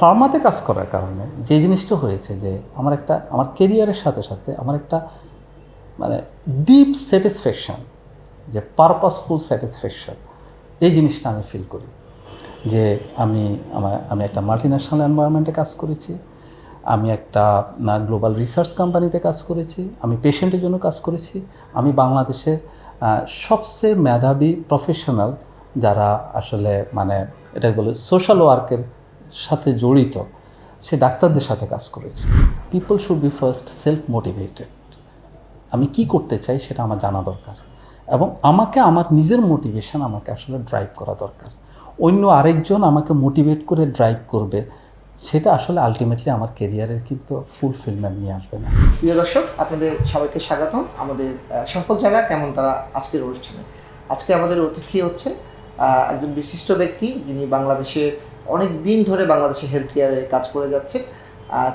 ফার্মাতে কাজ করার কারণে যে জিনিসটা হয়েছে যে আমার একটা, আমার কেরিয়ারের সাথে সাথে আমার একটা মানে ডিপ স্যাটিসফ্যাকশন যে পারপাসফুল স্যাটিসফ্যাকশন এই জিনিসটা আমি ফিল করি। যে আমি আমার, আমি একটা মাল্টি ন্যাশনাল এনভায়রনমেন্টে কাজ করেছি, আমি একটা, না গ্লোবাল রিসার্চ কোম্পানিতে কাজ করেছি, আমি পেশেন্টের জন্য কাজ করেছি, আমি বাংলাদেশের সবচেয়ে মেধাবী প্রফেশনাল যারা আসলে মানে এটা বলে সোশ্যাল ওয়ার্কের সাথে জড়িত, সে ডাক্তারদের সাথে কাজ করেছে। People should be first self motivated আমি কি করতে চাই সেটা আমার জানা দরকার এবং আমাকে আমার নিজের মোটিভেশন আমাকে আসলে ড্রাইভ করা দরকার। অন্য আরেকজন আমাকে মোটিভেট করে ড্রাইভ করবে, সেটা আসলে আলটিমেটলি আমার কেরিয়ারের কিন্তু ফুলফিলমেন্ট নিয়ে আসবে না। প্রিয় দর্শক, আপনাদের সবাইকে স্বাগতম। আমাদের সফল জায়গা কেমন তারা আজকের অনুষ্ঠানে? আজকে আমাদের অতিথি হচ্ছে একজন বিশিষ্ট ব্যক্তি যিনি বাংলাদেশের অনেক দিন ধরে বাংলাদেশে হেলথ কেয়ারে কাজ করে যাচ্ছে।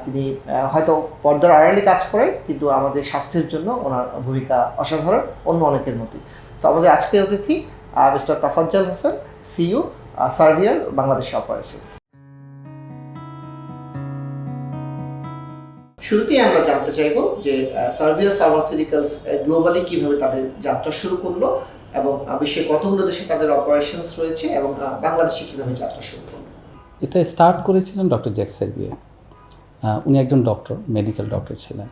তিনি হয়তো পর্দার আড়ালে কাজ করেন, কিন্তু আমাদের স্বাস্থ্যের জন্য ওনার ভূমিকা অসাধারণ, অন্য অনেকের মতোই। তো আমাদের আজকের অতিথি mister Tafazzal Hasan CEO Servier Bangladesh operations শুরুতেই আমরা জানতে চাইব যে সার্ভিয়ার ফার্মাসিউটিক্যালস গ্লোবালি কীভাবে তাদের যাত্রা শুরু করল এবং বিশ্বের কতগুলো দেশে তাদের অপারেশনস রয়েছে এবং বাংলাদেশে কীভাবে যাত্রা শুরু করল। এটা স্টার্ট করেছিলেন ডক্টর জ্যাকসের বিয়ে। উনি একজন ডক্টর মেডিকেল ডক্টর ছিলেন।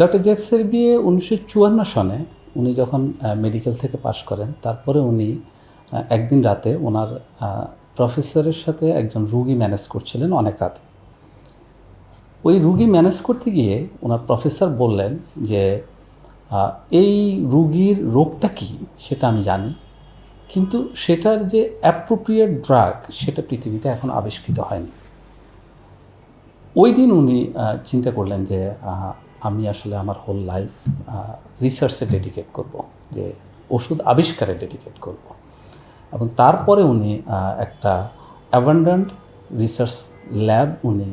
ডক্টর জ্যাকসের বিয়ে উনিশশো চুয়ান্ন সনে উনি যখন মেডিকেল থেকে পাশ করেন, তারপরে উনি একদিন রাতে ওনার প্রফেসরের সাথে একজন রুগী ম্যানেজ করছিলেন অনেক রাতে। ওই রুগী ম্যানেজ করতে গিয়ে ওনার প্রফেসর বললেন যে এই রুগীর রোগটা কি সেটা আমি জানি। কিন্তু সেটার যে অ্যাপ্রোপ্রিয়েট ড্রাগ সেটা পৃথিবীতে এখন আবিষ্কৃত হয়নি। ওই দিন উনি চিন্তা করলেন যে আমি আসলে আমার হোল লাইফ রিসার্চে ডেডিকেট করব, যে ওষুধ আবিষ্কারে ডেডিকেট করব। এবং তারপরে উনি একটা অ্যাবান্ডান্ট রিসার্চ ল্যাব উনি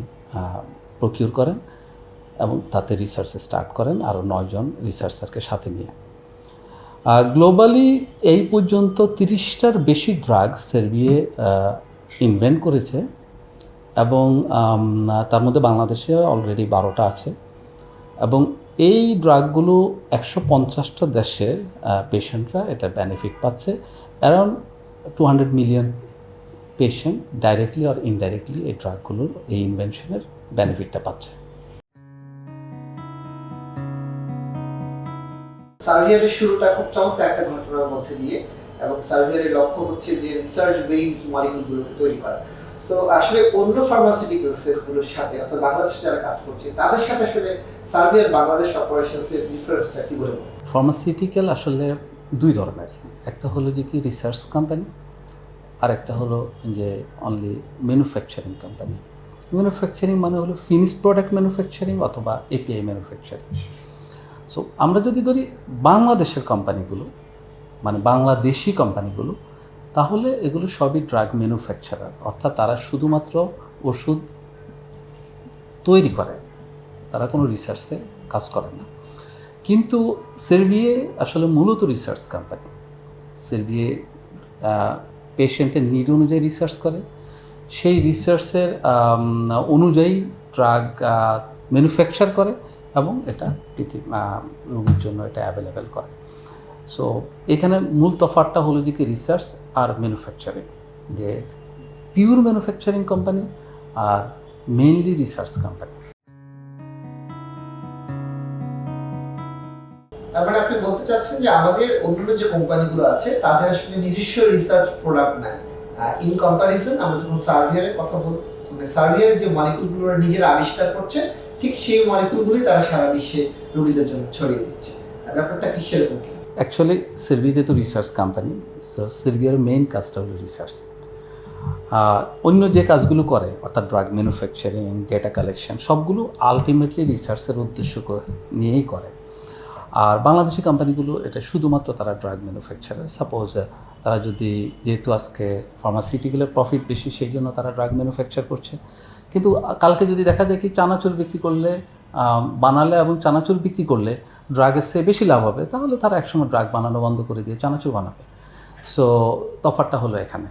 প্রকিউর করেন এবং তাতে রিসার্চ স্টার্ট করেন আরও নয়জন রিসার্চারকে সাথে নিয়ে। গ্লোবালি এই পর্যন্ত তিরিশটার বেশি ড্রাগ সেরবিয়ে ইনভেন্ট করেছে এবং তার মধ্যে বাংলাদেশে অলরেডি বারোটা আছে এবং এই ড্রাগগুলো একশো পঞ্চাশটা দেশের পেশেন্টরা এটা বেনিফিট পাচ্ছে। Around two hundred million patient directly আর ইনডাইরেক্টলি এই ড্রাগগুলোর এই ইনভেনশনের বেনিফিটটা পাচ্ছে। সার্ভিয়ারের শুরুটা খুব চমৎকার একটা ঘটনার মধ্যে দিয়ে এবং সার্ভিয়ারের লক্ষ্য হচ্ছে যে রিসার্চ বেস মলিকুলগুলোকে তৈরি করা। সো আসলে অন্য ফার্মাসিউটিক্যালসগুলোর সাথে, অর্থাৎ বাংলাদেশে যারা কাজ করছে, তাদের সাথে আসলে সার্ভিয়ার বাংলাদেশ অপারেশনস এর ডিফারেন্সটা কি বলে হয়? ফার্মাসিউটিক্যাল আসলে দুই ধরনের। একটা হলো যে কি রিসার্চ কোম্পানি আর একটা হলো যে অনলি ম্যানুফ্যাকচারিং কোম্পানি ম্যানুফ্যাকচারিং মানে হলো ফিনিশ প্রোডাক্ট ম্যানুফ্যাকচারিং অথবা এপিআই ম্যানুফ্যাকচারিং সো আমরা যদি ধরি বাংলাদেশের কোম্পানিগুলো মানে বাংলাদেশি কোম্পানিগুলো তাহলে এগুলো সবই ড্রাগ ম্যানুফ্যাকচারার অর্থাৎ তারা শুধুমাত্র ওষুধ তৈরি করে। তারা কোনো রিসার্চে কাজ করে না। কিন্তু সেরবিয়ে আসলে মূলত রিসার্চ কোম্পানি সেরবিয়ে পেশেন্টের নিড অনুযায়ী রিসার্চ করে। সেই রিসার্চের অনুযায়ী ড্রাগ ম্যানুফ্যাকচার করে। এবং এটা পৃথিবী রোগীর জন্য এটা অ্যাভেলেবেল করে। সো এখানে মূল তফাৎটা হলো যে কি রিসার্চ আর ম্যানুফ্যাকচারিং যে পিওর ম্যানুফ্যাকচারিং কোম্পানি আর মেইনলি রিসার্চ কোম্পানি তার মানে আপনি বলতে চাচ্ছেন যে আমাদের অন্যান্য যে কোম্পানিগুলো আছে, তাদের আসলে নিজস্ব রিসার্চ প্রোডাক্ট নাই। ইন কম্পারিজন আমরা যখন সার্ভিয়ারের কথা বল মানে সার্ভিয়ারের যে মলিকুলগুলো নিজেরা আবিষ্কার করছে ঠিক সেই তারা সারা বিশ্বে রোগীদের জন্য ছড়িয়ে দিচ্ছে। ব্যাপারটা কি সেরকম কি? অ্যাকচুয়ালি সেরবিতে তো রিসার্চ কোম্পানি সো সেরবিয়ার মেইন কাজটা হলো রিসার্চ অন্য যে কাজগুলো করে, অর্থাৎ ড্রাগ ম্যানুফ্যাকচারিং ডেটা কালেকশন সবগুলো আলটিমেটলি রিসার্চের উদ্দেশ্য নিয়েই করে। আর বাংলাদেশি কোম্পানিগুলো এটা শুধুমাত্র তারা ড্রাগ ম্যানুফ্যাকচারার সাপোজ তারা যদি যেহেতু আজকে ফার্মাসিউটিক্যালের প্রফিট বেশি, সেই জন্য তারা ড্রাগ ম্যানুফ্যাকচার করছে। কিন্তু কালকে যদি দেখা যায় কি চানাচুর বিক্রি করলে বানালে এবং চানাচুর বিক্রি করলে ড্রাগের চেয়ে বেশি লাভ হবে, তাহলে তারা একসময় ড্রাগ বানানো বন্ধ করে দিয়ে চানাচুর বানাবে। সো তফাৎটা হলো এখানে।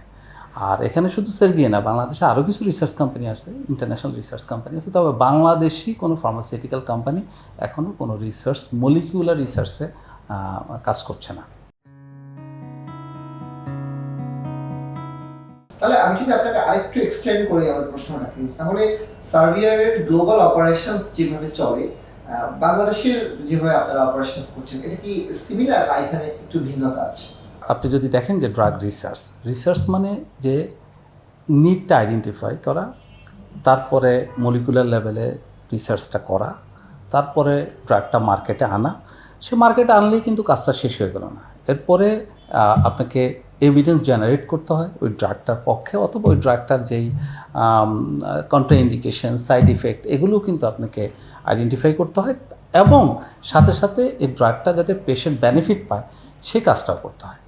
আর এখানে শুধু সার্বিয়া না, বাংলাদেশে আরও কিছু রিসার্চ কোম্পানি আছে ইন্টারন্যাশনাল রিসার্চ কোম্পানি আছে, তবে বাংলাদেশি কোনো ফার্মাসিউটিক্যাল কোম্পানি এখনও কোনো রিসার্চ মলিকিউলার রিসার্চে কাজ করছে না। তাহলে আমি যদি আপনাকে আরেকটু এক্সটেন্ড করি আমার প্রশ্নটাকে তাহলে সার্বিয়ারের গ্লোবাল অপারেশনস যেভাবে চলে বাংলাদেশের যেভাবে আপনারা অপারেশনস করছেন, এটা কি সিমিলার না এখানে একটু ভিন্নতা আছে? আপনি যদি দেখেন যে ড্রাগ রিসার্চ রিসার্চ মানে যে নিডটা আইডেন্টিফাই করা, তারপরে মলিকুলার লেভেলে রিসার্চটা করা, তারপরে ড্রাগটা মার্কেটে আনা, সে মার্কেটে আনলেই কিন্তু কাজটা শেষ হয়ে গেল না। এরপরে আপনাকে এভিডেন্স জেনারেট করতে হয় ওই ড্রাগটার পক্ষে অথবা ওই ড্রাগটার যেই কন্ট্রা ইন্ডিকেশন সাইড ইফেক্ট এগুলোও কিন্তু আপনাকে আইডেন্টিফাই করতে হয় এবং সাথে সাথে এই ড্রাগটা যাতে পেশেন্ট বেনিফিট পায় সে কাজটাও করতে হয়।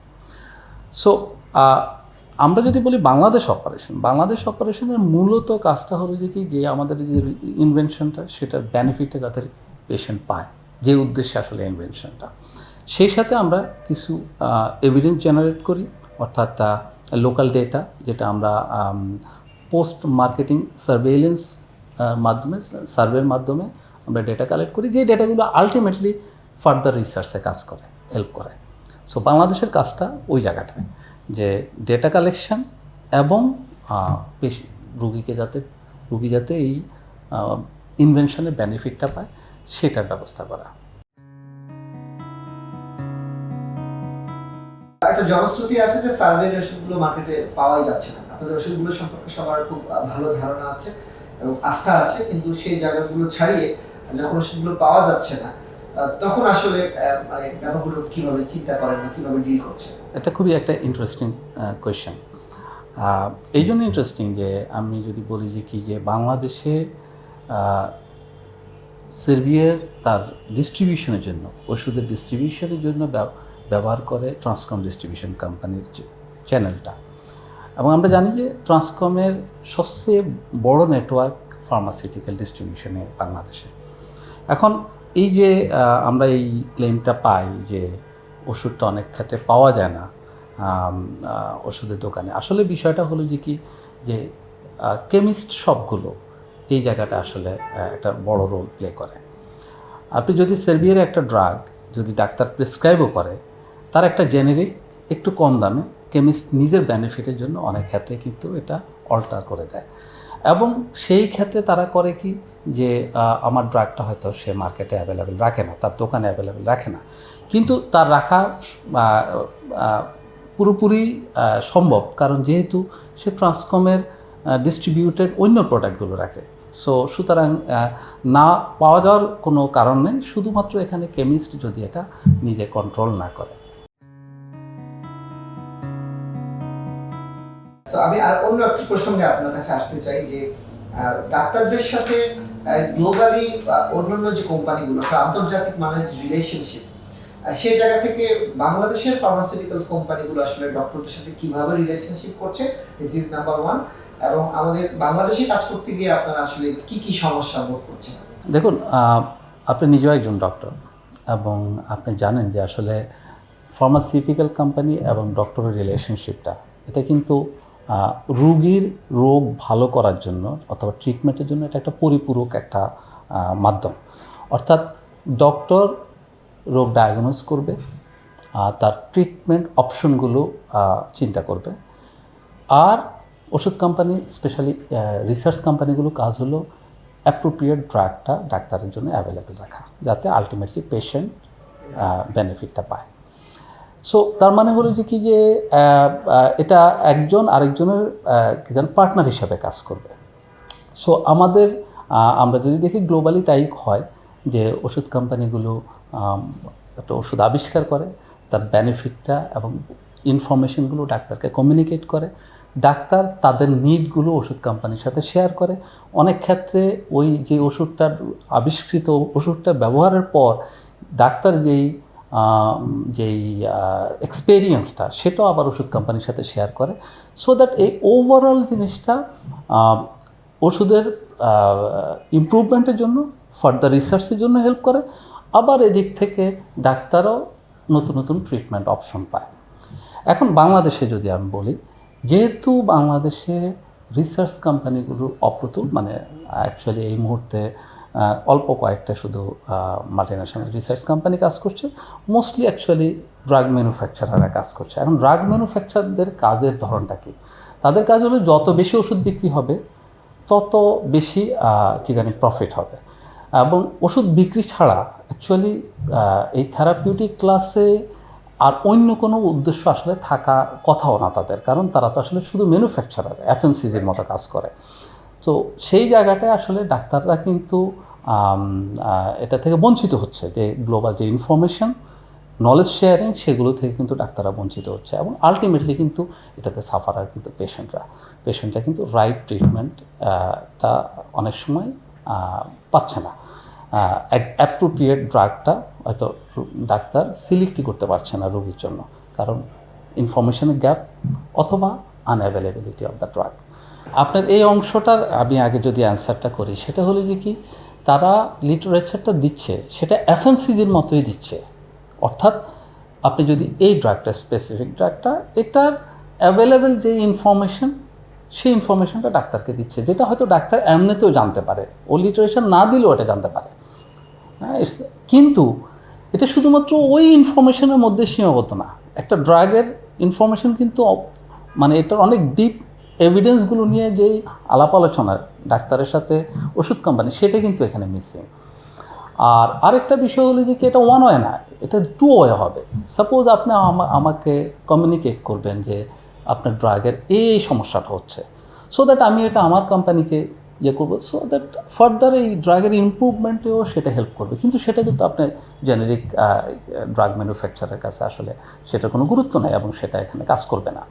সো আমরা যদি বলি বাংলাদেশ অপারেশন বাংলাদেশ অপারেশনের মূলত কাজটা হলো যে কি, যে আমাদের যে ইনভেনশনটা সেটার বেনিফিটটা যাতে পেশেন্ট পায়। যে উদ্দেশ্যে আসলে ইনভেনশনটা সেই সাথে আমরা কিছু এভিডেন্স জেনারেট করি, অর্থাৎ লোকাল ডেটা যেটা আমরা পোস্ট মার্কেটিং সার্ভেইলেন্স মাধ্যমে সার্ভের মাধ্যমে আমরা ডেটা কালেক্ট করি, যে ডেটাগুলো আলটিমেটলি ফার্দার রিসার্চে কাজ করে হেল্প করে। সো বাংলাদেশের কাজটা ওই জায়গাটায়, যে ডেটা কালেকশন এবং রুগীকে যাতে, রুগী যাতে এই ইনভেনশনের বেনিফিটটা পায়, সেটার ব্যবস্থা করা। একটা জনশ্রুতি আছে যে সার্ভের ওষুধগুলো মার্কেটে পাওয়াই যাচ্ছে না। আপনাদের ওষুধগুলো সম্পর্কে সবার খুব ভালো ধারণা আছে এবং আস্থা আছে, কিন্তু সেই জায়গাগুলো ছাড়িয়ে যখন ওষুধগুলো পাওয়া যাচ্ছে না তখন আসলে মানে ব্যাপারগুলো চিন্তা করেন ডিল এটা খুবই একটা ইন্টারেস্টিং কোয়েশ্চেন এই জন্য ইন্টারেস্টিং যে আমি যদি বলি যে কি যে বাংলাদেশে সার্বিয়ার তার ডিস্ট্রিবিউশনের জন্য, ওষুধের ডিস্ট্রিবিউশনের জন্য ব্যবহার করে ট্রান্সকম ডিস্ট্রিবিউশন কোম্পানির চ্যানেলটা এবং আমরা জানি যে ট্রান্সকমের সবচেয়ে বড় নেটওয়ার্ক ফার্মাসিউটিক্যাল ডিস্ট্রিবিউশনে বাংলাদেশে। এখন এই যে আমরা এই ক্লেমটা পাই যে ওষুধটা অনেক ক্ষেত্রে পাওয়া যায় না ওষুধের দোকানে। আসলে বিষয়টা হলো যে কি, যে কেমিস্ট সবগুলো এই জায়গাটা আসলে একটা বড় রোল প্লে করে। আপনি যদি সার্বিয়ার একটা ড্রাগ যদি ডাক্তার প্রেসক্রাইবও করে তার একটা জেনেরিক একটু কম দামে কেমিস্ট নিজের বেনিফিটের জন্য অনেক ক্ষেত্রে কিন্তু এটা অল্টার করে দেয়। এবং সেই ক্ষেত্রে তারা করে কি যে আমার ড্রাগটা হয়তো সে মার্কেটে অ্যাভেলেবেল রাখে না, তার দোকানে অ্যাভেলেবেল রাখে না। কিন্তু তার রাখা পুরোপুরি সম্ভব। কারণ যেহেতু সে ট্রান্সকমের ডিস্ট্রিবিউটেড অন্য প্রোডাক্টগুলো রাখে। সো সুতরাং না পাওয়া যাওয়ার কোনো কারণ নেই। শুধুমাত্র এখানে কেমিস্ট যদি এটা নিজে কন্ট্রোল না করে। তো আমি আর অন্য একটি প্রসঙ্গে আপনার কাছে আসতে চাই যে ডাক্তারদের সাথে গ্লোবালি বা অন্যান্য যে কোম্পানিগুলো আন্তর্জাতিক মানের রিলেশনশিপ সেই জায়গা থেকে বাংলাদেশের ফার্মাসিউটিক্যালস কোম্পানিগুলো আসলে ডক্টরদের সাথে কীভাবে রিলেশনশিপ করছে দিস ইজ নাম্বার ওয়ান এবং আমাদের বাংলাদেশে কাজ করতে গিয়ে আপনারা আসলে কি কি সমস্যা বোধ করছেন? দেখুন আপনি নিজেও একজন ডক্টর এবং আপনি জানেন যে আসলে ফার্মাসিউটিক্যাল কোম্পানি এবং ডক্টরের রিলেশনশিপটা এটা কিন্তু রুগীর রোগ ভালো করার জন্য অথবা ট্রিটমেন্টের জন্য এটা একটা পরিপূরক একটা মাধ্যম। অর্থাৎ ডক্টর রোগ ডায়াগনোজ করবে তার ট্রিটমেন্ট অপশনগুলো চিন্তা করবে। আর ওষুধ কোম্পানি স্পেশালি রিসার্চ কোম্পানিগুলো কাজ হলো অ্যাপ্রোপ্রিয়েট ড্রাগটা ডাক্তারের জন্য অ্যাভেলেবেল রাখা, যাতে আলটিমেটলি পেশেন্ট বেনিফিটটা পায়। সো তার মানে হলো যে কি যে এটা একজন আরেকজনের কি যেন পার্টনার হিসাবে কাজ করবে। সো আমাদের আমরা যদি দেখি গ্লোবালি তাই হয় যে ওষুধ কোম্পানিগুলো একটা ওষুধ আবিষ্কার করে, তার বেনিফিটটা এবং ইনফরমেশনগুলো ডাক্তারকে কমিউনিকেট করে। ডাক্তার তাদের নিডগুলো ওষুধ কোম্পানির সাথে শেয়ার করে। অনেক ক্ষেত্রে ওই যে ওষুধটার আবিষ্কৃত ওষুধটা ব্যবহারের পর, ডাক্তার যেই যেই এক্সপেরিয়েন্সটা সেটাও আবার ওষুধ কোম্পানির সাথে শেয়ার করে। সো দ্যাট এই ওভারঅল জিনিসটা ওষুধের ইমপ্রুভমেন্টের জন্য ফার্দার রিসার্চের জন্য হেল্প করে। আবার এদিক থেকে ডাক্তারও নতুন নতুন ট্রিটমেন্ট অপশন পায়। এখন বাংলাদেশে যদি আমি বলি, যেহেতু বাংলাদেশে রিসার্চ কোম্পানিগুলো অপ্রতুল মানে অ্যাকচুয়ালি এই মুহূর্তে অল্প কয়েকটা শুধু মাল্টিন্যাশনাল রিসার্চ কোম্পানি কাজ করছে। মোস্টলি অ্যাকচুয়ালি ড্রাগ ম্যানুফ্যাকচারাররা কাজ করছে। এখন ড্রাগ ম্যানুফ্যাকচারদের কাজের ধরনটা কি? তাদের কাজ হলো যত বেশি ওষুধ বিক্রি হবে, তত বেশি কি জানি প্রফিট হবে। এবং ওষুধ বিক্রি ছাড়া অ্যাকচুয়ালি এই থেরাপিউটিক ক্লাসে আর অন্য কোনো উদ্দেশ্য আসলে থাকা কথাও না তাদের। কারণ তারা তো আসলে শুধু ম্যানুফ্যাকচারার এফএমসিজির মতো কাজ করে। তো সেই জায়গাটায় আসলে ডাক্তাররা কিন্তু এটা থেকে বঞ্চিত হচ্ছে যে গ্লোবাল যে ইনফরমেশন, নলেজ শেয়ারিং, সেগুলো থেকে কিন্তু ডাক্তাররা বঞ্চিত হচ্ছে এবং আলটিমেটলি কিন্তু এটাতে সাফারার কিন্তু পেশেন্টরা পেশেন্টরা কিন্তু রাইট ট্রিটমেন্টটা অনেক সময় পাচ্ছে না। অ্যাপ্রোপ্রিয়েট ড্রাগটা হয়তো ডাক্তার সিলেক্টই করতে পারছে না রোগীর জন্য। কারণ ইনফরমেশনের গ্যাপ অথবা আনঅ্যাভেলেবিলিটি অফ দ্য ড্রাগ আপনার এই অংশটার আমি আগে যদি অ্যান্সারটা করি, সেটা হলো যে কি তারা লিটারেচারটা দিচ্ছে, সেটা এফএনসিজির মতোই দিচ্ছে। অর্থাৎ আপনি যদি এই ড্রাগটা স্পেসিফিক ড্রাগটা এটার অ্যাভেলেবেল যে ইনফরমেশন সেই ইনফরমেশনটা ডাক্তারকে দিচ্ছে, যেটা হয়তো ডাক্তার এমনিতেও জানতে পারে। ও লিটারেচার না দিলেও এটা জানতে পারে। হ্যাঁ কিন্তু এটা শুধুমাত্র ওই ইনফরমেশনের মধ্যে সীমাবদ্ধ না। একটা ড্রাগের ইনফরমেশন কিন্তু মানে এটার অনেক ডিপ এভিডেন্সগুলো নিয়ে যেই আলাপ আলোচনা ডাক্তারের সাথে ওষুধ কোম্পানি সেটা কিন্তু এখানে মিসিং আর আরেকটা বিষয় হলো যে কি, এটা ওয়ান ওয়ে না, এটা টু ওয়ে হবে। সাপোজ আপনি আমাকে কমিউনিকেট করবেন যে আপনার ড্রাগের এই সমস্যাটা হচ্ছে। সো দ্যাট আমি এটা আমার কোম্পানিকে ইয়ে করব সো দ্যাট ফার্দার এই ড্রাগের ইমপ্রুভমেন্টেও সেটা হেল্প করবে। কিন্তু সেটা কিন্তু আপনার জেনেরিক ড্রাগ ম্যানুফ্যাকচারের কাছে আসলে সেটার কোনো গুরুত্ব নেই এবং সেটা এখানে কাজ করবে না।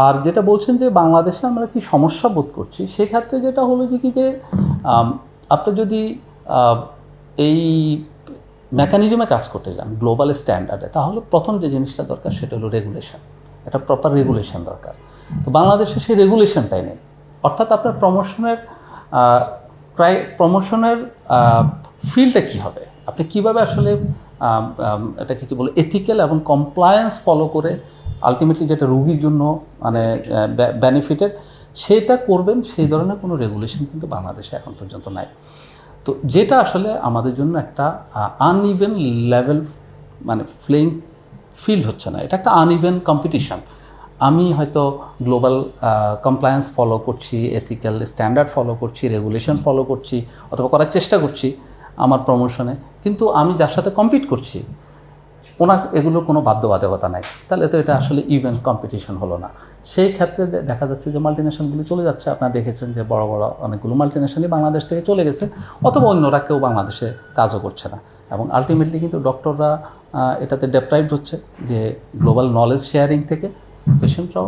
আর যেটা বলছেন যে বাংলাদেশে আমরা কি সমস্যা বোধ করছি, সেক্ষেত্রে যেটা হলো যে কি যে আপনি যদি এই মেকানিজমে কাজ করতে যান গ্লোবাল স্ট্যান্ডার্ডে তাহলে প্রথম যে জিনিসটা দরকার সেটা হলো রেগুলেশন একটা প্রপার রেগুলেশন দরকার। তো বাংলাদেশে সেই রেগুলেশনটাই নেই। অর্থাৎ আপনার প্রমোশনের প্রায় প্রমোশনের ফিল্ডটা কী হবে? আপনি কীভাবে আসলে এটাকে কী বলে এথিক্যাল এবং কমপ্লায়েন্স ফলো করে আলটিমেটলি যেটা রুগীর জন্য মানে বেনিফিটেড সেটা করবেন, সেই ধরনের কোনো রেগুলেশন কিন্তু বাংলাদেশে এখন পর্যন্ত নাই। তো যেটা আসলে আমাদের জন্য একটা আনইভেন লেভেল মানে প্লেইং ফিল্ড হচ্ছে না। এটা একটা আনইভেন কম্পিটিশন আমি হয়তো গ্লোবাল কমপ্লায়েন্স ফলো করছি এথিক্যাল স্ট্যান্ডার্ড ফলো করছি রেগুলেশন ফলো করছি, অথবা করার চেষ্টা করছি আমার প্রমোশনে কিন্তু আমি যার সাথে কম্পিট করছি ওনার এগুলোর কোনো বাধ্যবাধকতা নাই। তাহলে তো এটা আসলে ইভেন্ট কম্পিটিশন হলো না। সেই ক্ষেত্রে দেখা যাচ্ছে যে মাল্টিনেশনগুলি চলে যাচ্ছে। আপনারা দেখেছেন যে বড় বড় অনেকগুলো মাল্টিনেশনই বাংলাদেশ থেকে চলে গেছে, অথবা অন্যরা কেউ বাংলাদেশে কাজও করছে না। এবং আলটিমেটলি কিন্তু ডক্টররা এটাতে ডেপ্রাইভড হচ্ছে যে গ্লোবাল নলেজ শেয়ারিং থেকে। পেশেন্টরাও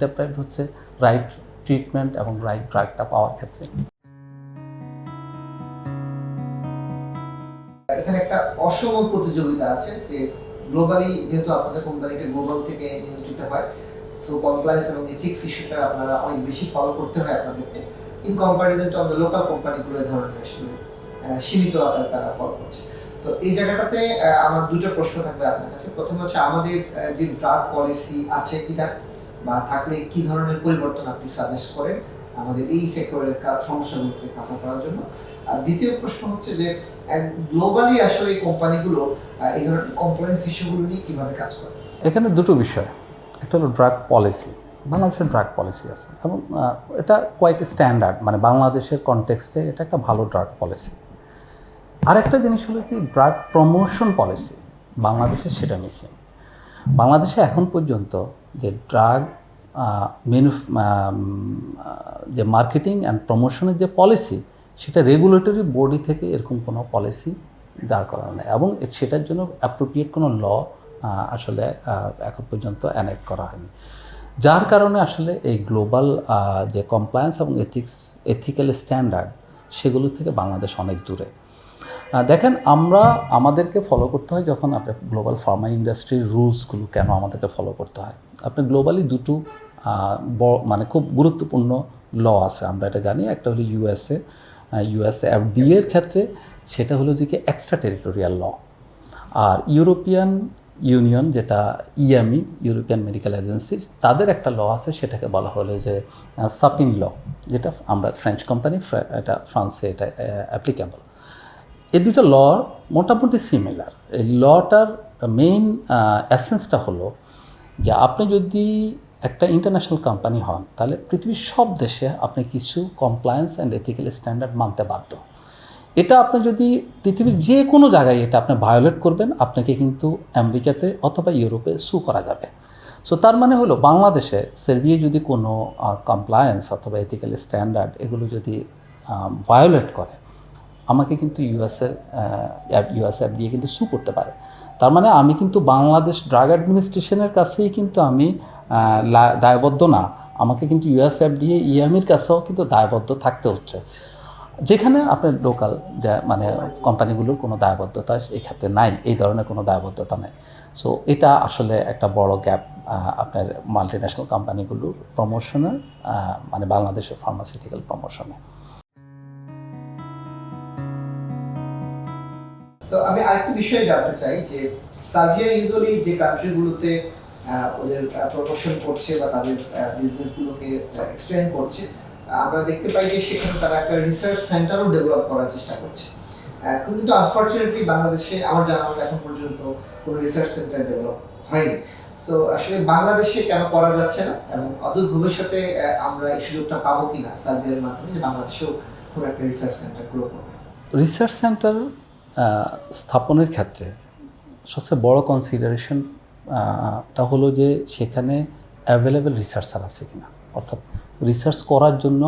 ডেপ্রাইভড হচ্ছে রাইট ট্রিটমেন্ট এবং রাইট ড্রাগটা পাওয়ার ক্ষেত্রে। এখানে একটা অসম প্রতিযোগিতা আছে, যে গ্লোবালি যেহেতু আপনাদের কোম্পানিটা গ্লোবাল থেকে নিয়ন্ত্রিত হয় সো কমপ্লায়েন্স এবং এথিক্স ইস্যুটা আপনারা অনেক বেশি ফলো করতে হয় আপনাদেরকে। ইন কম্পারিজন টু আমাদের লোকাল কোম্পানিগুলো ধরনের আসলে সীমিত আকারে তারা ফলো করছে। তো এই জায়গাটাতে আমার দুটো প্রশ্ন থাকবে আপনার কাছে। প্রথমে হচ্ছে আমাদের যে ড্রাগ পলিসি আছে কিনা, বা থাকলে কি ধরনের পরিবর্তন আপনি সাজেস্ট করেন আমাদের এই সেক্টরের সমস্যাগুলোকে কাভার করার জন্য। আর দ্বিতীয় প্রশ্ন হচ্ছে যে গ্লোবালি আসলে এই কোম্পানিগুলো এই ধরনের কমপ্লেন্স ইস্যুগুলো নিয়ে কীভাবে কাজ করে? এখানে দুটো বিষয়। একটা হলো ড্রাগ পলিসি বাংলাদেশের ড্রাগ পলিসি আছে এবং এটা কোয়াইট স্ট্যান্ডার্ড মানে বাংলাদেশের কনটেক্সটে এটা একটা ভালো ড্রাগ পলিসি আরেকটা জিনিস হলো কি ড্রাগ প্রমোশন পলিসি বাংলাদেশে সেটা মিসিং বাংলাদেশে এখন পর্যন্ত যে ড্রাগ মেনু যে মার্কেটিং অ্যান্ড প্রমোশনের যে পলিসি সেটা রেগুলেটরি বডি থেকে এরকম কোনো পলিসি দাঁড় করানো নেই এবং সেটার জন্য অ্যাপ্রোপ্রিয়েট কোনো ল আসলে এখন পর্যন্ত অ্যানেক্ট করা হয়নি। যার কারণে আসলে এই গ্লোবাল যে কমপ্লায়েন্স এবং এথিক্স এথিক্যাল স্ট্যান্ডার্ড সেগুলো থেকে বাংলাদেশ অনেক দূরে। দেখেন, আমরা আমাদেরকে ফলো করতে হয় যখন আপনার গ্লোবাল ফার্মা ইন্ডাস্ট্রির রুলসগুলো কেন আমাদেরকে ফলো করতে হয়। আপনার গ্লোবালি দুটো মানে খুব গুরুত্বপূর্ণ ল আছে, আমরা এটা জানি। একটা হলো ইউএসএ ইউএসএ এফডিএর ক্ষেত্রে সেটা হলো যে কি এক্সট্রা টেরিটোরিয়াল ল আর ইউরোপিয়ান ইউনিয়ন যেটা ইএমই ইউরোপিয়ান মেডিকেল এজেন্সি তাদের একটা ল আছে, সেটাকে বলা হলো যে সাপিন ল যেটা আমরা ফ্রেঞ্চ কোম্পানি এটা ফ্রান্সে এটা অ্যাপ্লিকেবল এই দুটো ল মোটামুটি সিমিলার এই লটার মেইন অ্যাসেন্সটা হলো যে, আপনি যদি একটা ইন্টারন্যাশনাল কোম্পানি হন, তাহলে পৃথিবীর সব দেশে আপনি কিছু কমপ্লায়েন্স অ্যান্ড এথিক্যাল স্ট্যান্ডার্ড মানতে বাধ্য। এটা আপনি যদি পৃথিবীর যে কোনো জায়গায় এটা আপনি ভায়োলেট করবেন, আপনাকে কিন্তু আমেরিকাতে অথবা ইউরোপে সু করা যাবে। সো তার মানে হলো বাংলাদেশে সার্বিয়া যদি কোনো কমপ্লায়েন্স অথবা এথিক্যাল স্ট্যান্ডার্ড এগুলো যদি ভায়োলেট করে, আমাকে কিন্তু ইউএসএ ইউএসএফ দিয়ে কিন্তু সু করতে পারে। তার মানে আমি কিন্তু বাংলাদেশ ড্রাগ অ্যাডমিনিস্ট্রেশনের কাছেই কিন্তু আমি দায়বদ্ধ না। আমাকে কিন্তু ইউএসএফ দিয়ে ইএমির কাছেও কিন্তু দায়বদ্ধ থাকতে হচ্ছে। যেখানে আপনার লোকাল যা মানে কোম্পানিগুলোর কোনো দায়বদ্ধতা এই ক্ষেত্রে নাই, এই ধরনের কোনো দায়বদ্ধতা নেই। সো এটা আসলে একটা বড় গ্যাপ আপনার মাল্টি ন্যাশনাল কোম্পানিগুলোর প্রমোশনে মানে বাংলাদেশের ফার্মাসিউটিক্যাল প্রমোশনে আমি আরেকটি বিষয় জানতে চাই যে সার্বিয়া ইউজুয়ালি যে কান্ট্রিগুলোতে ওদের প্রমোশন করছে বা তাদের বিজনেসগুলোকে এক্সপ্লেন করছে। আমরা দেখতে পাই যে সেখানে তারা একটা রিসার্চ সেন্টারও ডেভেলপ করার চেষ্টা করছে। কিন্তু আনফর্চুনেটলি বাংলাদেশে, আমার জানা মতো এখন পর্যন্ত কোনো রিসার্চ সেন্টার ডেভেলপ হয়নি। সো আসলে বাংলাদেশে কেন করা যাচ্ছে না এবং অদূর ভবিষ্যতে আমরা এই সুযোগটা পাবো কিনা সার্বিয়ার মাধ্যমে যে বাংলাদেশেও কোনো একটা রিসার্চ সেন্টার গ্রো করবে। রিসার্চ সেন্টার স্থাপনের ক্ষেত্রে সবচেয়ে বড় কনসিডারেশন টা হলো যে সেখানে অ্যাভেলেবেল রিসার্চার আছে কিনা। অর্থাৎ রিসার্চ করার জন্য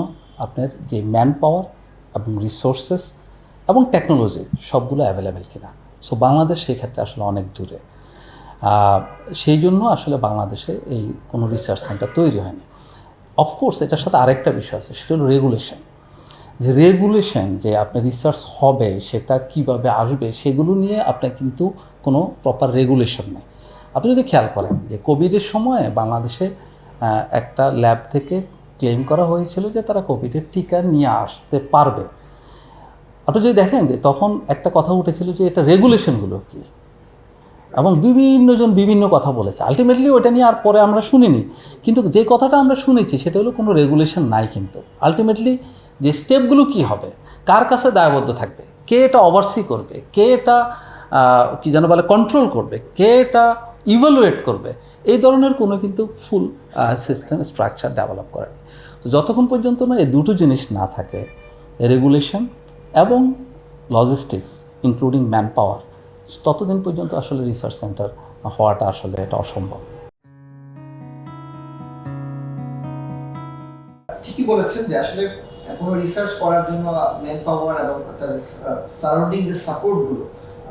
আপনার যে ম্যান পাওয়ার এবং রিসোর্সেস এবং টেকনোলজি সবগুলো অ্যাভেলেবেল কিনা। সো বাংলাদেশ সেই ক্ষেত্রে আসলে অনেক দূরে। সেই জন্য আসলে বাংলাদেশে এই কোনো রিসার্চ সেন্টার তৈরি হয়নি। অফকোর্স এটার সাথে আরেকটা বিষয় আছে, সেটা হলো রেগুলেশন যে রেগুলেশন যে আপনার রিসার্চ হবে, সেটা কীভাবে আসবে, সেগুলো নিয়ে আপনার কিন্তু কোনো প্রপার রেগুলেশন নেই। আপনি যদি খেয়াল করেন যে কোভিডের সময় বাংলাদেশে একটা ল্যাব থেকে ক্লেম করা হয়েছিল যে তারা কোভিডের টিকা নিয়ে আসতে পারবে। আপনি যদি দেখেন যে তখন একটা কথা উঠেছিল যে এটা রেগুলেশনগুলো কী? এবং বিভিন্নজন বিভিন্ন কথা বলেছে। আলটিমেটলি ওটা নিয়ে আর পরে আমরা শুনিনি। কিন্তু যে কথাটা আমরা শুনেছি সেটা হলো কোনো রেগুলেশন নাই কিন্তু। আলটিমেটলি যে স্টেপগুলো কি হবে? কার কাছে দায়বদ্ধ থাকবে? কে এটা ওভারসি করবে? কে এটা কি যেন বলে কন্ট্রোল করবে? কে এটা ইভালুয়েট করবে। এই ধরনের কোনো কিন্তু ফুল সিস্টেম স্ট্রাকচার ডেভেলপ করেনি। তো যতক্ষণ পর্যন্ত না এই দুটো জিনিস না থাকে রেগুলেশন এবং লজিস্টিক্স ইনক্লুডিং ম্যান পাওয়ার ততদিন পর্যন্ত আসলে রিসার্চ সেন্টার হওয়াটা আসলে এটা অসম্ভব। ঠিকই বলেছেন যে আসলে কোনো রিসার্চ করার জন্য ম্যান পাওয়ার এবং সারাউন্ডিং যে সাপোর্টগুলো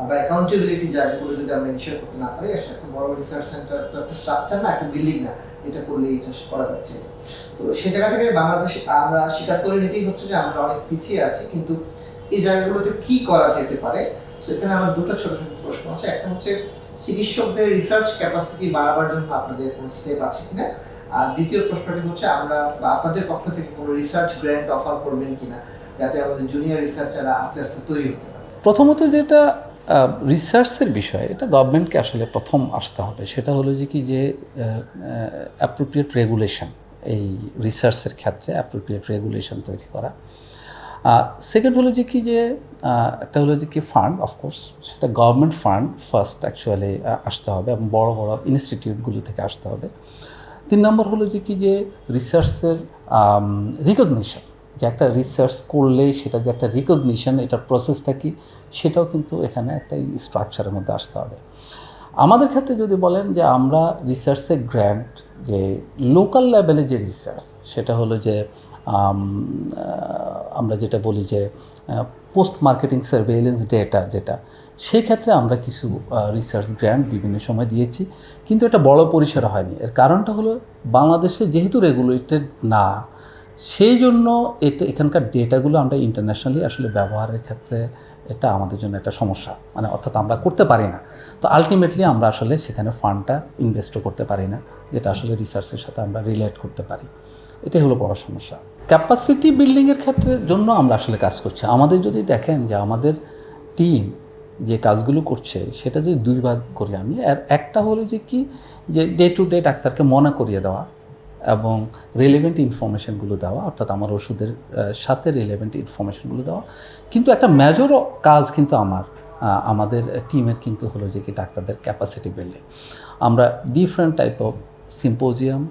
বা অ্যাকাউন্টেবিলিটি জায়গাগুলো যদি আমরা ইনশিওর করতে না পারি, আসলে একটা বড় রিসার্চ সেন্টার তো একটা স্ট্রাকচার না, একটা বিল্ডিং না, এটা করলে এটা করা যাচ্ছে। তো সে জায়গা থেকে বাংলাদেশ, আমরা স্বীকার করে নিতেই হচ্ছে যে আমরা অনেক পিছিয়ে আছি, কিন্তু এই জায়গাগুলোতে কি করা যেতে পারে? সেখানে আমার দুটো ছোট ছোট প্রশ্ন আছে। একটা হচ্ছে, চিকিৎসকদের রিসার্চ ক্যাপাসিটি বাড়াবার জন্য আপনাদের কোনো স্টেপ আছে কিনা? আর দ্বিতীয় প্রশ্নটি হচ্ছে, আমরা আপনাদের পক্ষ থেকে কোনো রিসার্চ গ্র্যান্ট অফার করবেন কিনা? যাতে আমাদের জুনিয়র রিসার্চাররা আস্তে আস্তে তৈরি হতে পারে। প্রথমত যেটা রিসার্চের বিষয়, এটা গভর্নমেন্টকে আসলে প্রথম আসতে হবে। সেটা হলো যে কি যে অ্যাপ্রোপ্রিয়েট রেগুলেশন এই রিসার্চের ক্ষেত্রে অ্যাপ্রোপ্রিয়েট রেগুলেশন তৈরি করা। সেকেন্ড হলো যে কি যে একটা হলো যে কি ফান্ড অফকোর্স সেটা গভর্নমেন্ট ফান্ড ফার্স্ট অ্যাকচুয়ালি আসতে হবে এবং বড় বড় ইনস্টিটিউটগুলো থেকে আসতে হবে। তিন নম্বর হলো যে কি যে রিসার্চের রিকগনিশন যে একটা রিসার্চ করলে সেটা যে একটা রিকগনিশন এটার প্রসেসটা কি সেটাও কিন্তু এখানে একটা স্ট্রাকচারের মধ্যে আসতে হবে। আমাদের ক্ষেত্রে যদি বলেন যে আমরা রিসার্চের গ্র্যান্ট যে লোকাল লেভেলে যে রিসার্চ সেটা হলো যে আমরা যেটা বলি যে পোস্ট মার্কেটিং সার্ভেইলেন্স ডেটা যেটা, সেই ক্ষেত্রে আমরা কিছু রিসার্চ গ্র্যান্ট বিভিন্ন সময় দিয়েছি, কিন্তু এটা বড় পরিসরে হয়নি। এর কারণটা হলো বাংলাদেশে যেহেতু রেগুলেটেড না, সেই জন্য এটা এখানকার ডেটাগুলো আমরা ইন্টারন্যাশনালি আসলে ব্যবহারের ক্ষেত্রে এটা আমাদের জন্য একটা সমস্যা। মানে অর্থাৎ আমরা করতে পারি না। তো আলটিমেটলি আমরা আসলে সেখানে ফান্ডটা ইনভেস্টও করতে পারি না। যেটা আসলে রিসার্চের সাথে আমরা রিলেট করতে পারি। এটাই হলো বড় সমস্যা। ক্যাপাসিটি বিল্ডিংয়ের ক্ষেত্রে জন্য আমরা আসলে কাজ করছি। আমাদের যদি দেখেন যে আমাদের টিম যে কাজগুলো করছে, সেটা যদি দুই ভাগ করি আমি, আর একটা হলো যে কি, যে ডে টু ডে ডাক্তারকে মনে করিয়ে দেওয়া। এবং রিলেভেন্ট ইনফরমেশনগুলো দেওয়া, অর্থাৎ আমার ওষুধের সাথে রিলেভেন্ট ইনফরমেশনগুলো দেওয়া। কিন্তু একটা মেজর কাজ কিন্তু আমার আমাদের টিমের কিন্তু হলো যে কি ডাক্তারদের ক্যাপাসিটি বিল্ডিং আমরা different type of symposium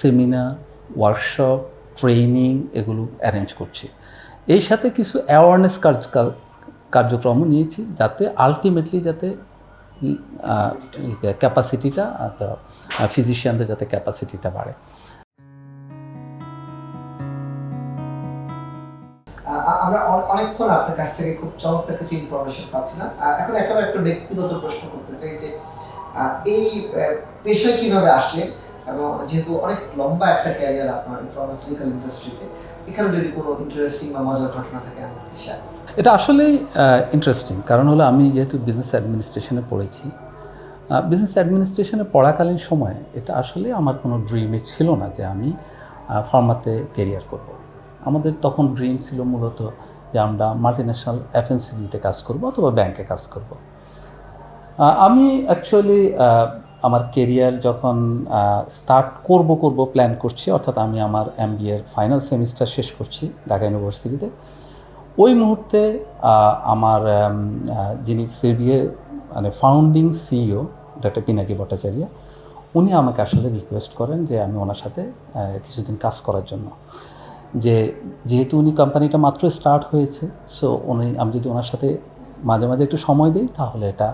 seminar workshop training এগুলো অ্যারেঞ্জ করছি। এই সাথে কিছু অ্যাওয়ারনেস কার্য কার্যক্রমও নিয়েছি যাতে আলটিমেটলি যাতে ক্যাপাসিটিটা ফিজিশিয়ানদের যাতে ক্যাপাসিটিটা বাড়ে। আমরা অনেকক্ষণ আপনার কাছ থেকে খুব চমৎকার কিছু ইনফরমেশন পাচ্ছিলাম। এখন একেবারে একটা ব্যক্তিগত প্রশ্ন করতে চাই যে এই পেশায় কীভাবে আসলেন এবং যেহেতু অনেক লম্বা একটা ক্যারিয়ার আপনার ফার্মাসিউটিক্যাল ইন্ডাস্ট্রিতে এখানে যদি কোনো ইন্টারেস্টিং বা মজার ঘটনা থাকে আমাদেরকে শেয়ার এটা আসলেই ইন্টারেস্টিং কারণ হলো আমি যেহেতু বিজনেস অ্যাডমিনিস্ট্রেশনে পড়েছি বিজনেস অ্যাডমিনিস্ট্রেশনে পড়াকালীন সময়ে এটা আসলে আমার কোনো ড্রিমে ছিল না যে আমি ফার্মাতে কেরিয়ার করব। আমাদের তখন ড্রিম ছিল মূলত যে আমরা মাল্টি ন্যাশনাল এফএমসিজিতে কাজ করব অথবা ব্যাংকে কাজ করব। আমি অ্যাকচুয়ালি আমার কেরিয়ার যখন স্টার্ট করব করব প্ল্যান করছি, অর্থাৎ আমি আমার এম এর ফাইনাল সেমিস্টার শেষ করছি ঢাকা ইউনিভার্সিটিতে ওই মুহূর্তে আমার যিনি সিবিএ মানে founding CEO doctor Pinaki Bhattacharya, উনি আমাকে আসলে রিকোয়েস্ট করেন যে আমি ওনার সাথে কিছুদিন কাজ করার জন্য যে যেহেতু উনি কোম্পানিটা মাত্র স্টার্ট হয়েছে সো উনি, আমি যদি ওনার সাথে মাঝে মাঝে একটু সময় দিই, তাহলে এটা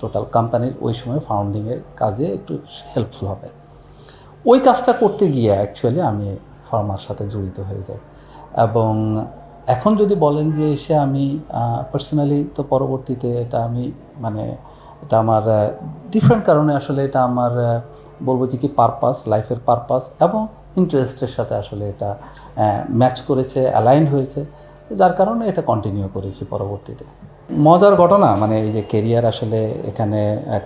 টোটাল কোম্পানির ওই সময় ফাউন্ডিংয়ের কাজে একটু হেল্পফুল হবে। ওই কাজটা করতে গিয়ে অ্যাকচুয়ালি আমি ফার্মার সাথে জড়িত হয়ে যাই। এবং এখন যদি বলেন যে এসে আমি পার্সোনালি তো পরবর্তীতে এটা আমি মানে এটা আমার ডিফারেন্ট কারণে আসলে এটা আমার বলব যে কি পারপাস লাইফের পারপাস এবং ইন্টারেস্টের সাথে আসলে এটা ম্যাচ করেছে অ্যালাইন হয়েছে। তো যার কারণে এটা কন্টিনিউ করেছি পরবর্তীতে। মজার ঘটনা মানে এই যে কেরিয়ার আসলে এখানে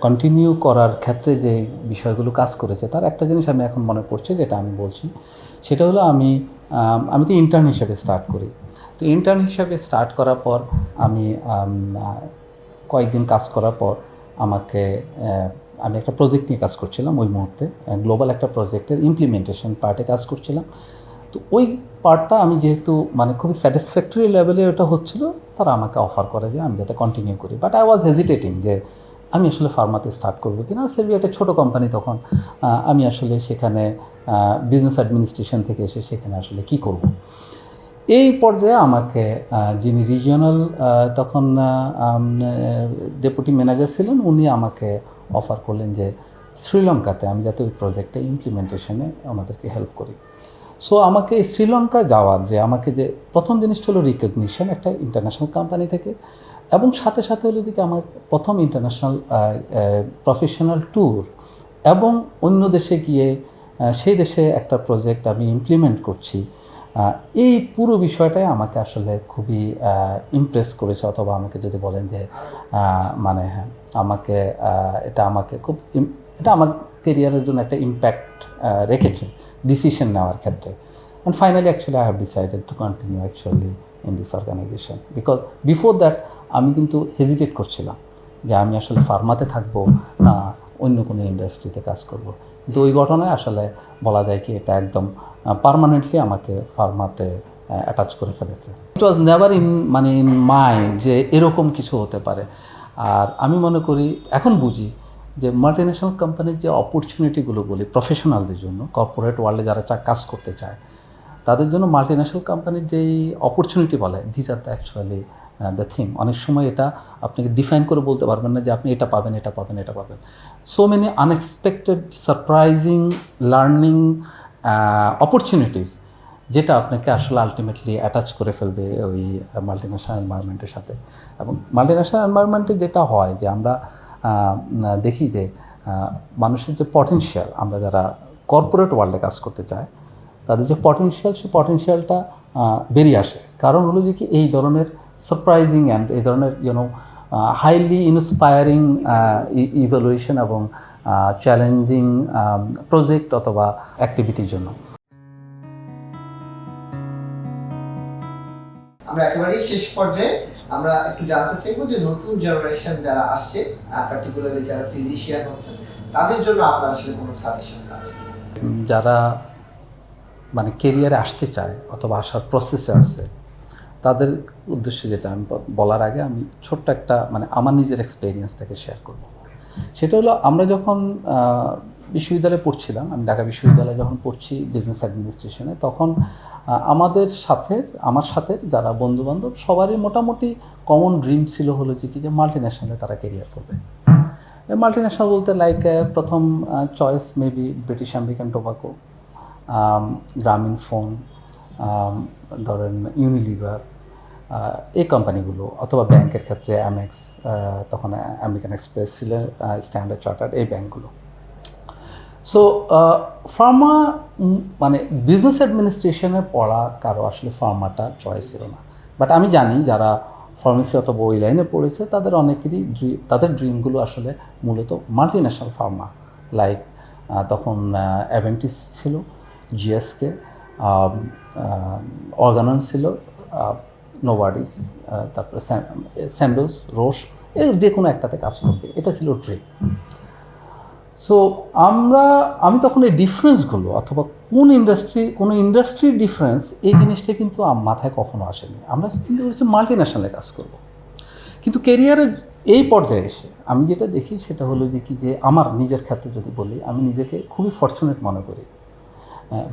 কন্টিনিউ করার ক্ষেত্রে যে বিষয়গুলো কাজ করেছে, তার একটা জিনিস আমি এখন মনে পড়ছে, যেটা আমি বলছি। সেটা হলো আমি আমি তো ইন্টার্ন হিসাবে স্টার্ট করি। তো ইন্টার্ন হিসাবে স্টার্ট করার পর আমি কয়েকদিন কাজ করার পর আমাকে আমি একটা প্রজেক্ট নিয়ে কাজ করছিলাম ওই মুহূর্তে গ্লোবাল একটা প্রজেক্টের ইমপ্লিমেন্টেশন পার্টে কাজ করছিলাম। তো ওই পার্টটা আমি যেহেতু মানে খুবই স্যাটিসফ্যাক্টরি লেভেলে ওটা হচ্ছিল, তারা আমাকে অফার করে যে আমি যাতে কন্টিনিউ করি। বাট আই ওয়াজ হেজিটেটিং যে আমি আসলে ফার্মাতে স্টার্ট করব কিনা। সেবি একটা ছোটো কোম্পানি তখন আমি আসলে সেখানে বিজনেস অ্যাডমিনিস্ট্রেশন থেকে এসে সেখানে আসলে কি করব। এই পর্যায়ে আমাকে যিনি রিজিওনাল তখন ডেপুটি ম্যানেজার ছিলেন, উনি আমাকে অফার করলেন যে শ্রীলঙ্কাতে আমি যাতে ওই প্রজেক্টে ইমপ্লিমেন্টেশনে ওনাদেরকে হেল্প করি। সো আমাকে শ্রীলঙ্কা যাওয়ার যে আমাকে যে প্রথম জিনিসটা হলো রিকগনিশন একটা ইন্টারন্যাশনাল কোম্পানি থেকে এবং সাথে সাথে হলো যে আমার প্রথম ইন্টারন্যাশনাল প্রফেশনাল ট্যুর এবং অন্য দেশে গিয়ে সেই দেশে একটা প্রজেক্ট আমি ইমপ্লিমেন্ট করছি। এই পুরো বিষয়টাই আমাকে আসলে খুবই ইমপ্রেস করেছে অথবা আমাকে যদি বলেন যে মানে হ্যাঁ। আমাকে এটা আমাকে খুব এটা আমার কেরিয়ারের জন্য একটা ইম্প্যাক্ট রেখেছে ডিসিশন নেওয়ার ক্ষেত্রে। And finally actually I have decided to continue actually in this organisation because before that আমি কিন্তু হেজিটেট করছিলাম যে আমি আসলে ফার্মাতে থাকব না অন্য কোনো ইন্ডাস্ট্রিতে কাজ করব। কিন্তু ওই ঘটনায় আসলে বলা যায় কি, এটা একদম পারমানেন্টলি আমাকে ফার্মাতে অ্যাটাচ করে ফেলেছে। ইট ওয়াজ নেভার ইন মানে ইন মাইন্ড যে এরকম কিছু হতে পারে। আর আমি মনে করি, এখন বুঝি যে মাল্টিন্যাশনাল কোম্পানির যে অপরচুনিটিগুলো বলি প্রফেশনালদের জন্য কর্পোরেট ওয়ার্ল্ডে যারা কাজ করতে চায়, তাদের জন্য মাল্টিন্যাশনাল কোম্পানির যেই অপরচুনিটি বলে this are the actually the thing অনেক সময় এটা আপনাকে ডিফাইন করে বলতে পারবেন না যে আপনি এটা পাবেন এটা পাবেন এটা পাবেন। So many unexpected surprising learning opportunities যেটা আপনাকে আসলে আলটিমেটলি অ্যাটাচ করে ফেলবে ওই মাল্টিন্যাশনাল এনভায়রনমেন্টের সাথে। এবং মাল্টিন্যাশনাল এনভায়রনমেন্টে যেটা হয় যে আমরা দেখি যে মানুষের যে পটেনশিয়াল আমরা যারা কর্পোরেট ওয়ার্ল্ডে কাজ করতে চায় তাদের যে পটেনশিয়াল সেই পটেনশিয়ালটা বেরিয়ে আসে। কারণ হলো যে কি, এই ধরনের সারপ্রাইজিং অ্যান্ড এই ধরনের you know highly inspiring evaluation এবং চ্যালেঞ্জিং প্রজেক্ট অথবা অ্যাক্টিভিটির জন্য। আমরা একেবারেই শেষ পর্যায়ে আমরা একটু জানতে চাইব যে নতুন জেনারেশন যারা আসছে পার্টিকুলারলি যারা ফিজিশিয়ান হচ্ছেন তাদের জন্য আপনার আসলে কোনো সাজেশন আছে? যারা মানে কেরিয়ারে আসতে চায় অথবা আসার প্রসেসে আছে, তাদের উদ্দেশ্যে যেটা আমি বলার আগে আমি ছোট্ট একটা মানে আমার নিজের এক্সপিরিয়েন্সটাকে শেয়ার করব। সেটা হলো আমরা যখন বিশ্ববিদ্যালয়ে পড়ছিলাম, আমি ঢাকা বিশ্ববিদ্যালয়ে যখন পড়ছি বিজনেস অ্যাডমিনিস্ট্রেশনে তখন আমাদের সাথে, আমার সাথে যারা বন্ধুবান্ধব, সবারই মোটামুটি কমন ড্রিম ছিল হলো যে কি, যে মাল্টি ন্যাশনালে তারা কেরিয়ার করবে। মাল্টি ন্যাশনাল বলতে লাইক প্রথম choice maybe British American tobacco Grameen phone ধরেন ইউনিলিভার এই কোম্পানিগুলো অথবা ব্যাংকের ক্ষেত্রে অ্যামেক্স তখন আমেরিকান এক্সপ্রেস ছিল স্ট্যান্ডার্ড চার্টার্ড এই ব্যাংকগুলো সো ফার্মা মানে বিজনেস অ্যাডমিনিস্ট্রেশনে পড়া কারও আসলে ফার্মাটা চয়েস ছিল না। বাট আমি জানি যারা ফার্মেসি অথবা ওই লাইনে পড়েছে, তাদের অনেকেরই তাদের ড্রিমগুলো আসলে মূলত মাল্টি ন্যাশনাল ফার্মা লাইক তখন অ্যাভেন্টিস ছিল জিএসকে অর্গানন ছিল নোভার্ডিস তারপরে স্যান্ডোস রোস এর যে কোনো একটাতে কাজ করবে। এটা ছিল ড্রিম সো আমরা, আমি তখন এই ডিফারেন্সগুলো অথবা কোন ইন্ডাস্ট্রি কোন ইন্ডাস্ট্রির ডিফারেন্স এই জিনিসটা কিন্তু মাথায় কখনো আসেনি। আমরা চিন্তা করেছি মাল্টি ন্যাশনালে কাজ করব। কিন্তু কেরিয়ারের এই পর্যায়ে এসে আমি যেটা দেখি সেটা হলো যে কি যে আমার নিজের ক্ষেত্রে যদি বলি, আমি নিজেকে খুবই ফর্চুনেট মনে করি।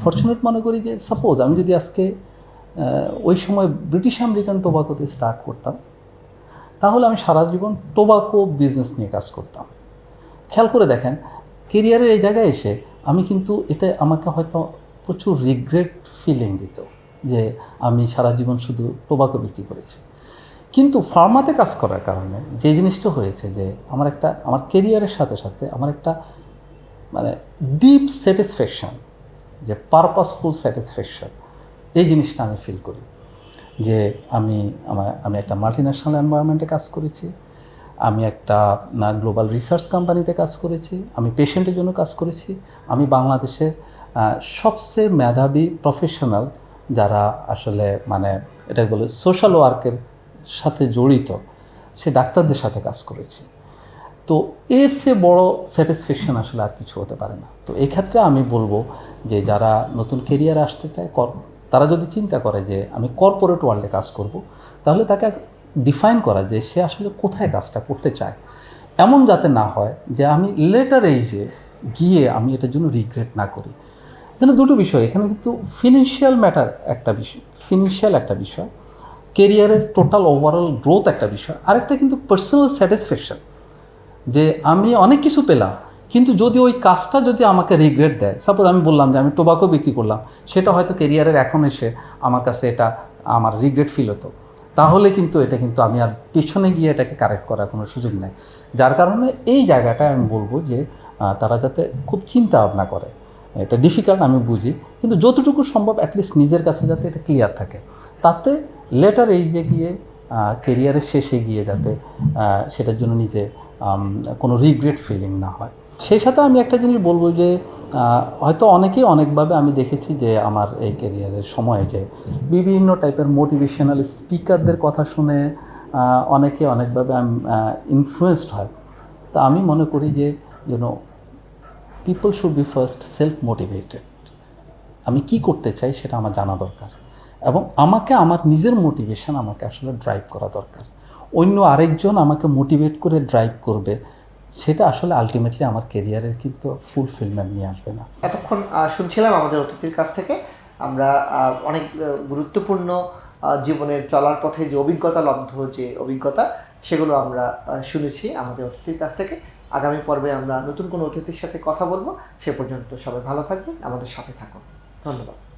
ফর্চুনেট মনে করি যে সাপোজ আমি যদি আজকে ওই সময় ব্রিটিশ আমেরিকান টোবাকোতে স্টার্ট করতাম, তাহলে আমি সারা জীবন টোবাকো বিজনেস নিয়ে কাজ করতাম। খেয়াল করে দেখেন কেরিয়ারের এই জায়গায় এসে আমি কিন্তু এটা আমাকে হয়তো প্রচুর রিগ্রেট ফিলিং দিত যে আমি সারা জীবন শুধু টোবাকো বিক্রি করেছি। কিন্তু ফার্মাতে কাজ করার কারণে যে জিনিসটা হয়েছে যে আমার একটা, আমার কেরিয়ারের সাথে সাথে আমার একটা মানে ডিপ স্যাটিসফ্যাকশন যে পারপাসফুল স্যাটিসফ্যাকশন এই জিনিসটা আমি ফিল করি। যে আমি, আমার, আমি একটা মাল্টি ন্যাশনাল এনভায়রনমেন্টে কাজ করেছি। আমি একটা গ্লোবাল রিসার্চ কোম্পানিতে কাজ করেছি, আমি পেশেন্টের জন্য কাজ করেছি, আমি বাংলাদেশের সবচেয়ে মেধাবী প্রফেশনাল যারা আসলে মানে এটা বলে সোশ্যাল ওয়ার্কের সাথে জড়িত, সে ডাক্তারদের সাথে কাজ করেছি। তো এর চেয়ে বড় স্যাটিসফ্যাকশন আসলে আর কিছু হতে পারে না। তো এক্ষেত্রে আমি বলব যে, যারা নতুন কেরিয়ার আসতে চায়, কর- তারা যদি চিন্তা করে যে, আমি কর্পোরেট ওয়ার্ল্ডে কাজ করব, তাহলে তাকে ডিফাইন করা যে সে আসলে কোথায় কাজটা করতে চায়। এমন যাতে না হয় যে আমি লেটার এইজে গিয়ে আমি এটার জন্য রিগ্রেট না করি। এখানে দুটো বিষয়, এখানে কিন্তু ফিনান্সিয়াল ম্যাটার একটা বিষয় ফিনান্সিয়াল একটা বিষয় কেরিয়ারের টোটাল ওভারঅল গ্রোথ একটা বিষয়, আরেকটা কিন্তু পার্সোনাল স্যাটিসফ্যাকশন যে আমি অনেক কিছু পেলাম, কিন্তু যদি ওই কাজটা যদি আমাকে রিগ্রেট দেয় সাপোজ আমি বললাম যে আমি টোবাকো বিক্রি করলাম, সেটা হয়তো কেরিয়ারের এখন এসে আমার কাছে এটা, আমার রিগ্রেট ফিল হতো। তাহলে কিন্তু এটা কিন্তু আমি আর পিছনে গিয়ে এটাকে কারেক্ট করার কোনো সুযোগ নেই। যার কারণে এই জায়গাটায় আমি বলব যে তারা যাতে খুব চিন্তা ভাবনা করে। এটা ডিফিকাল্ট আমি বুঝি। কিন্তু যতটুকু সম্ভব অ্যাটলিস্ট নিজের কাছে যাতে এটা ক্লিয়ার থাকে। তাতে লেটার এই যে গিয়ে কেরিয়ারের শেষে গিয়ে যাতে সেটার জন্য নিজে কোনো রিগ্রেট ফিলিং না হয়। সেই সাথে আমি একটা জিনিস বলব যে হয়তো অনেকেই অনেকভাবে আমি দেখেছি যে আমার এই ক্যারিয়ারের সময়ে যে বিভিন্ন টাইপের মোটিভেশনাল স্পিকারদের কথা শুনে অনেকে অনেকভাবে আমি ইনফ্লুয়েসড হয়। তা আমি মনে করি যে you know people should be first self motivated আমি কি করতে চাই সেটা আমার জানা দরকার। এবং আমাকে আমার নিজের মোটিভেশন আমাকে আসলে ড্রাইভ করা দরকার। অন্য আরেকজন আমাকে মোটিভেট করে ড্রাইভ করবে। সেটা আসলে আলটিমেটলি আমার কেরিয়ারের কিন্তু ফুলফিলমেন্ট নিয়ে আসবে না। এতক্ষণ শুনছিলাম আমাদের অতিথির কাছ থেকে, আমরা অনেক গুরুত্বপূর্ণ জীবনের চলার পথে যে অভিজ্ঞতা, লব্ধ যে অভিজ্ঞতা, সেগুলো আমরা শুনেছি আমাদের অতিথির কাছ থেকে। আগামী পর্বে আমরা নতুন কোনো অতিথির সাথে কথা বলব। সে পর্যন্ত সবাই ভালো থাকবেন, আমাদের সাথে থাকুন। ধন্যবাদ।